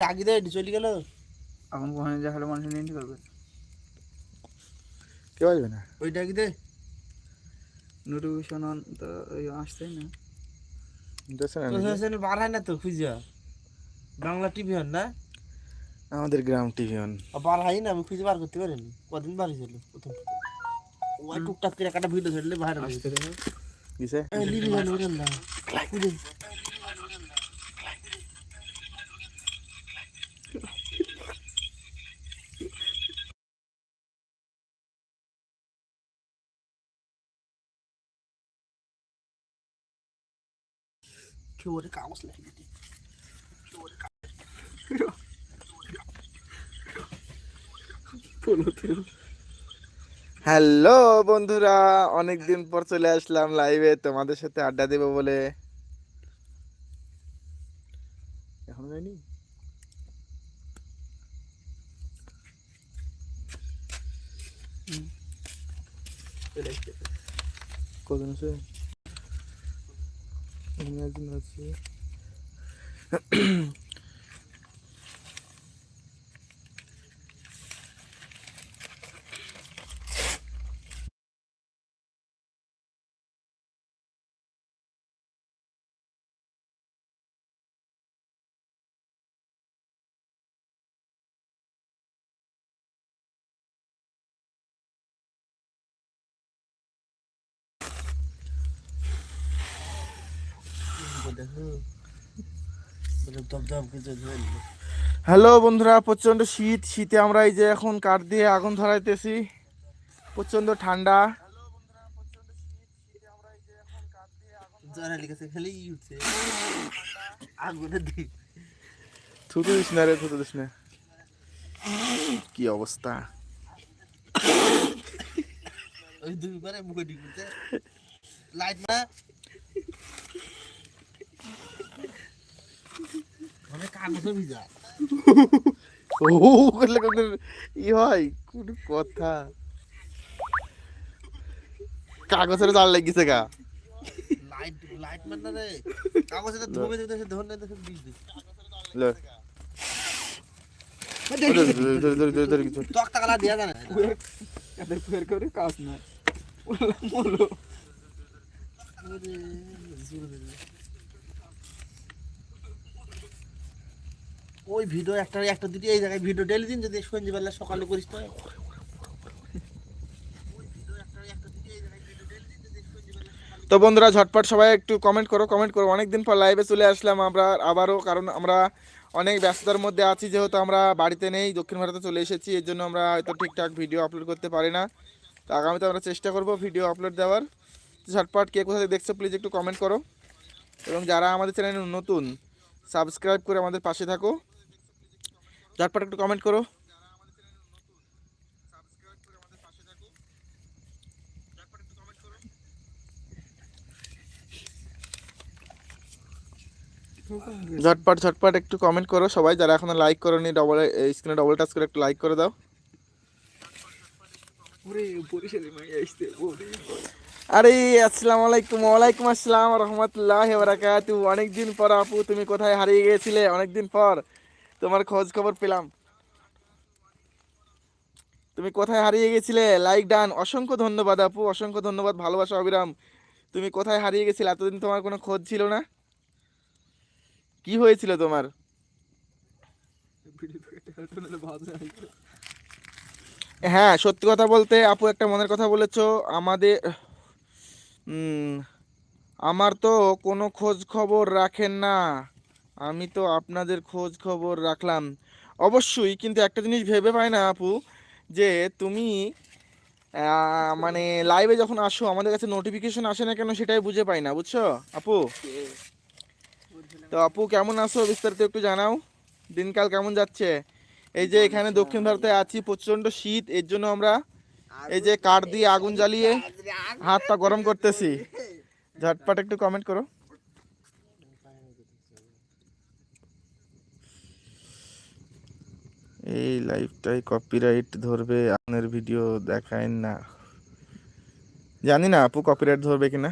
আগে চলে গেল। এখন কোথায় যা হলে মানুষ নিয়ে আসবে না? দে। নোটিফিকেশন অন তো ওই আসছেই না। বার হয় না তো খুঁজা বাংলা টিভি হন না? আমাদের গ্রাম টিভি অন বার হয় না আমি খুঁজে বার করতে পারিনি। কদিন বার হয়েছিল প্রথম ওই টুকটাক করে একটা ভিডিও ছাড়লে বাইরে আসতে দেখো দিছে? না কাগজ দিতে হ্যালো বন্ধুরা। অনেক দিন পর চলে আসলাম লাইভে তোমাদের সাথে আড্ডা দেব বলে। এখনও যায়নি কজন আছে? আমি একজন আছি দেখো হ্যালো বন্ধুরা প্রচণ্ড শীত। শীতে আমরা এই যে এখন কাঠ দিয়ে আগুন ধরাইতেছি। প্রচণ্ড ঠান্ডা। থুতু কি অবস্থা? লাইট না? মানে কাগজে ভিজা। ও করলে কোনো ই হয় কোন কথা। কাগজের জাল লেগেছে গা। লাইট লাইট মান না রে। কাগজে দিতে দেখে। বিজ লো। তক্তা কালা দিয়া জানা। এদের ফের করে কাজ না বলো। ওই ভিডিও একটা একটা দুটি এই জায়গায় ভিডিও ডেলি দিন যদি সন্ধ্যেবেলা সকালে করিস তো। তো বন্ধুরা, ঝটপট সবাই একটু কমেন্ট করো কমেন্ট করো। অনেকদিন পর লাইভে চলে আসলাম আমরা, আবারও কারণ আমরা অনেক ব্যস্ততার মধ্যে আছি, যেহেতু আমরা বাড়িতে নেই, দক্ষিণ ভারতে চলে এসেছি, এর জন্য আমরা হয়তো ঠিকঠাক ভিডিও আপলোড করতে পারি না। তো আগামীতে আমরা চেষ্টা করব ভিডিও আপলোড দেওয়ার। ঝটপট কে কোথা থেকে দেখছ প্লিজ একটু কমেন্ট করো। এবং যারা আমাদের চ্যানেলে নতুন সাবস্ক্রাইব করে আমাদের পাশে থাকো। ঝটপট একটু কমেন্ট করো। ঝটপট ঝটপট একটু কমেন্ট করো সবাই যারা এখনও লাইক করোনি ডবল স্ক্রিনে ডবল টাচ করে একটু লাইক করে দাও। আরে আসসালামু আলাইকুম ওয়ালাইকুম আসসালাম রহমতুল্লাহ বারাকাতু অনেকদিন পর আপু তুমি কোথায় হারিয়ে গিয়েছিলে? অনেকদিন পর। তোমার খোঁজ খবর পেলাম। তুমি কোথায় হারিয়ে গেছিলে? লাইক ডান অসংখ্য ধন্যবাদ আপু, অসংখ্য ধন্যবাদ, ভালোবাসা অবিরাম। তুমি কোথায় হারিয়ে গেছিলে? এতদিন তোমার কোনো খোঁজ ছিল না? কি হয়েছিল তোমার? হ্যাঁ সত্যি কথা বলতে আপু একটা মনের কথা বলেছ। আমাদের আমার তো কোনো খোঁজ খবর রাখেন না। আমি তো আপনাদের খোঁজ খবর রাখলাম। অবশ্যই, কিন্তু একটা জিনিস ভেবে পাই না আপু, যে তুমি মানে লাইভে যখন আসো, আমাদের কাছে নোটিফিকেশন আসে না কেন সেটাই বুঝে পাই না, বুঝছ? আপু? তো আপু, কেমন আছো? বিস্তারিত একটু জানাও। দিনকাল কেমন যাচ্ছে? এই যে এখানে দক্ষিণ ভারতে আছি প্রচণ্ড শীত, এর জন্য আমরা এই যে কাঠ দিয়ে আগুন জ্বালিয়ে হাত পা গরম করতেছি। ঝটপট একটু কমেন্ট করো। এই লাইভটাই কপিরাইট ধরবে আপনার ভিডিও দেখায় না। জানি না আপু কপিরাইট ধরবে কিনা।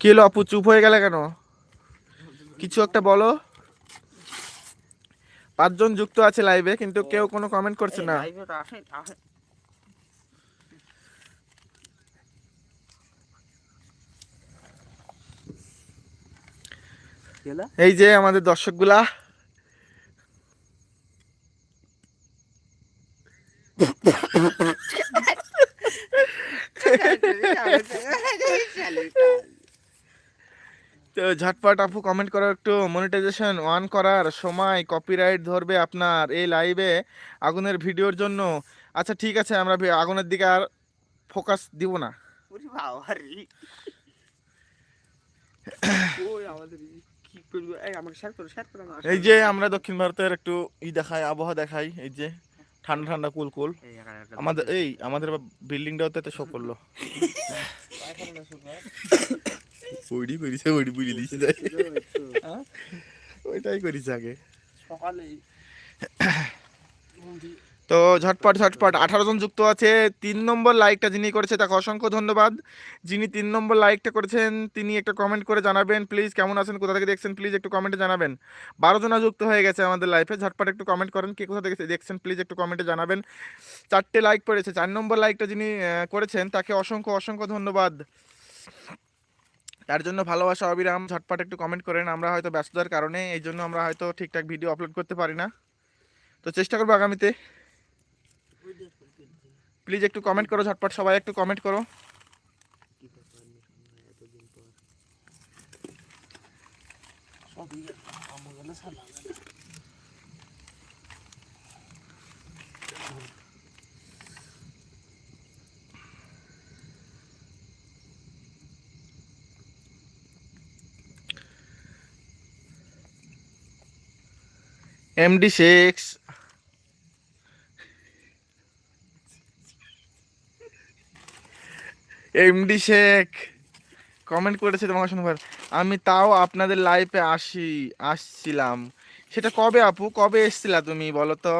কি হলো আপু, চুপ হয়ে গেলে কেন? কিছু একটা বলো। পাঁচজন যুক্ত আছে লাইভে কিন্তু কেউ কোনো কমেন্ট করছে না। এই যে আমাদের দর্শকগুলা তো ঝটপট আপু কমেন্ট করো একটু মনিটাইজেশন অন করার সময় কপিরাইট ধরবে আপনার এই লাইভে আগুনের ভিডিওর জন্য। আচ্ছা ঠিক আছে আমরা আগুনের দিকে আর ফোকাস দিব না। এই যে আমরা দক্ষিণ ভারতের একটু ই দেখাই আবহাওয়া দেখাই এই যে ঠান্ডা ঠান্ডা কুল কুল। আমাদের এই আমাদের বিল্ডিংটাও তো শো করল করিছে দিছে যাই হ্যাঁ? ওইটাই করিছে আগে। সকালে তো ঝটপট ঝটপট আঠারো জন যুক্ত আছে তিন নম্বর লাইকটা যিনি করেছে তাকে অসংখ্য ধন্যবাদ। যিনি তিন নম্বর লাইকটা করেছেন তিনি একটা কমেন্ট করে জানাবেন প্লিজ কেমন আছেন কোথা থেকে দেখছেন প্লিজ একটু কমেন্টে জানাবেন। বারো জনা যুক্ত হয়ে গেছে আমাদের লাইফে ঝটপট একটু কমেন্ট করেন কে কোথা থেকে দেখছেন প্লিজ একটু কমেন্টে জানাবেন। চারটে লাইক পড়েছে চার নম্বর লাইকটা যিনি করেছেন তাকে অসংখ্য অসংখ্য ধন্যবাদ। তার জন্য ভালোবাসা অবিরাম, ঝটপট একটু কমেন্ট করেন, আমরা হয়তো ব্যস্ততার কারণে, এই জন্য আমরা হয়তো ঠিকঠাক ভিডিও আপলোড করতে পারি না তো চেষ্টা করব আগামীতে। প্লিজ একটু কমেন্ট করো, ঝটপট সবাই একটু কমেন্ট করো কি ব্যাপার মিঠুন ভাই, এতদিন পর। সবই আমার গেলে সালা গেল। MD six MD Sheikh comment করেছে তোমাকে শুনবার আমি তাও আপনাদের লাইফে আসি, আসছিলাম। সেটা কবে আপু? কবে এসছিলা তুমি বলো তো?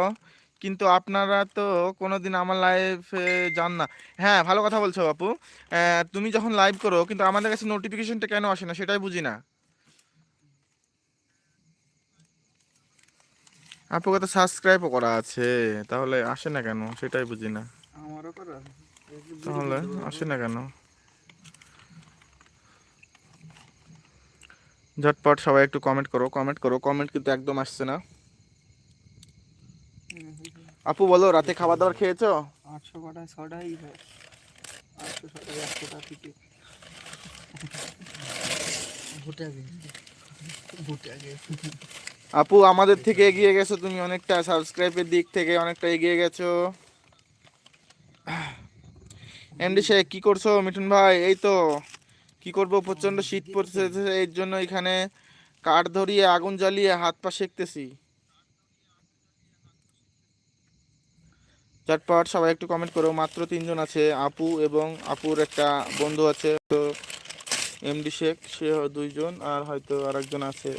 কিন্তু আপনারা তো কোনো দিন আমার লাইফে যান না। হ্যাঁ ভালো কথা বলছো আপু। তুমি যখন লাইভ করো, কিন্তু আমাদের কাছে নোটিফিকেশনটা কেন আসে না সেটাই বুঝি না। আপুকে তো সাবস্ক্রাইবও করা আছে? তাহলে আসে না কেন? সেটাই বুঝি না। আমারও করা তাহলে আসে না কেন? ঝটপট সবাই একটু কমেন্ট করো কমেন্ট করো। কমেন্ট কিন্তু একদম আসছে না। আপু বলো রাতে খাবার দাবার খেয়েছো? আটশো কটা ছটাই আটশো ছটাই একশোটা থেকে। ভুটে আগে ভুটে আগে আপু, আমাদের থেকে এগিয়ে গেছো তুমি অনেকটা সাবস্ক্রাইবের দিক থেকে অনেকটা এগিয়ে গেছো। এমডি শেখ কি করছ? মিঠুন ভাই, এই তো। কি করব? প্রচণ্ড শীত পড়ছে এর জন্য এখানে কাঠ ধরিয়ে আগুন জ্বালিয়ে হাত পা সেকতেছি। চটপট, সবাই একটু কমেন্ট করো। মাত্র তিনজন আছে, আপু এবং আপুর একটা বন্ধু আছে, তো এমডি শেখ সে দুইজন, আর হয়তো আরেকজন আছে।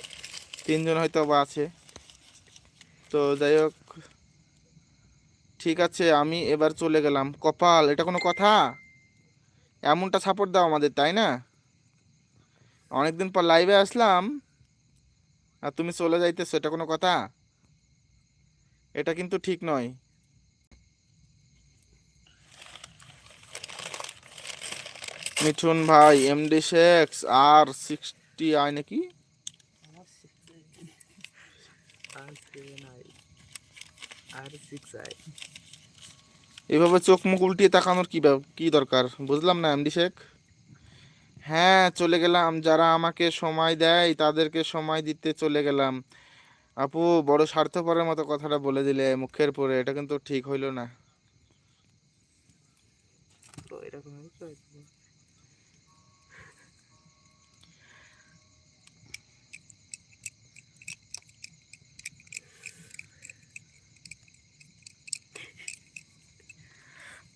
তিনজন হয়তো বা আছে। তো যাই হোক, ঠিক আছে, আমি এবার চলে গেলাম। কপাল, এটা কোনো কথা? এমনটা সাপোর্ট দাও আমাদের, তাই না? অনেকদিন পর লাইভে আসলাম, আর তুমি চলে যাইতেছো, এটা কোনো কথা? এটা কিন্তু ঠিক নয়। মিঠুন ভাই এমডি সিক্স আর সিক্সটি আয় নাকি? এভাবে চোখ মুখ উল্টিয়ে তাকানোর কি কি দরকার? বুঝলাম না, এমডি শেখ? হ্যাঁ চলে গেলাম। যারা আমাকে সময় দেয়, তাদেরকে সময় দিতে চলে গেলাম। আপু, বড় স্বার্থপরের মতো কথাটা বলে দিলে মুখের পরে। এটা কিন্তু ঠিক হইল না। তো এরকম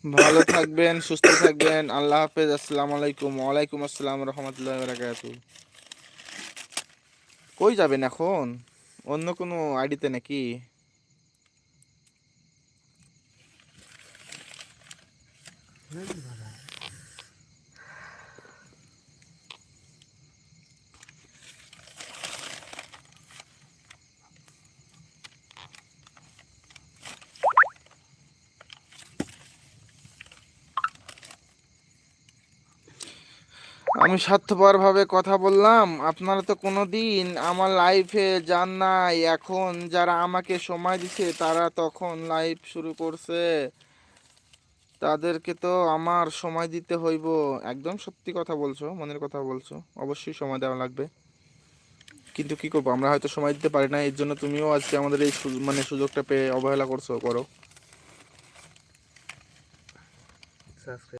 ভালো থাকবেন, সুস্থ থাকবেন। আল্লাহ হাফেজ, আসসালামু আলাইকুম। ওয়ালাইকুম আসসালাম রহমতুল্লাহ বারাকাতু কই যাবেন এখন? অন্য কোনো আইডিতে নাকি? আমি স্বার্থপরভাবে কথা বললাম। আপনারা তো কোনো দিন আমার লাইফে যান নাই। এখন যারা আমাকে সময় দিছে, তারা তখন লাইভ শুরু করছে। তাদেরকে তো আমার সময় দিতে হইব। একদম সত্যি কথা বলছো, মনের কথা বলছো। অবশ্যই সময় দেওয়া লাগবে। কিন্তু কি করব, আমরা হয়তো সময় দিতে পারি না। এর জন্য তুমিও আজকে আমাদের এই মানে সুযোগটা পেয়ে অবহেলা করছ, করো।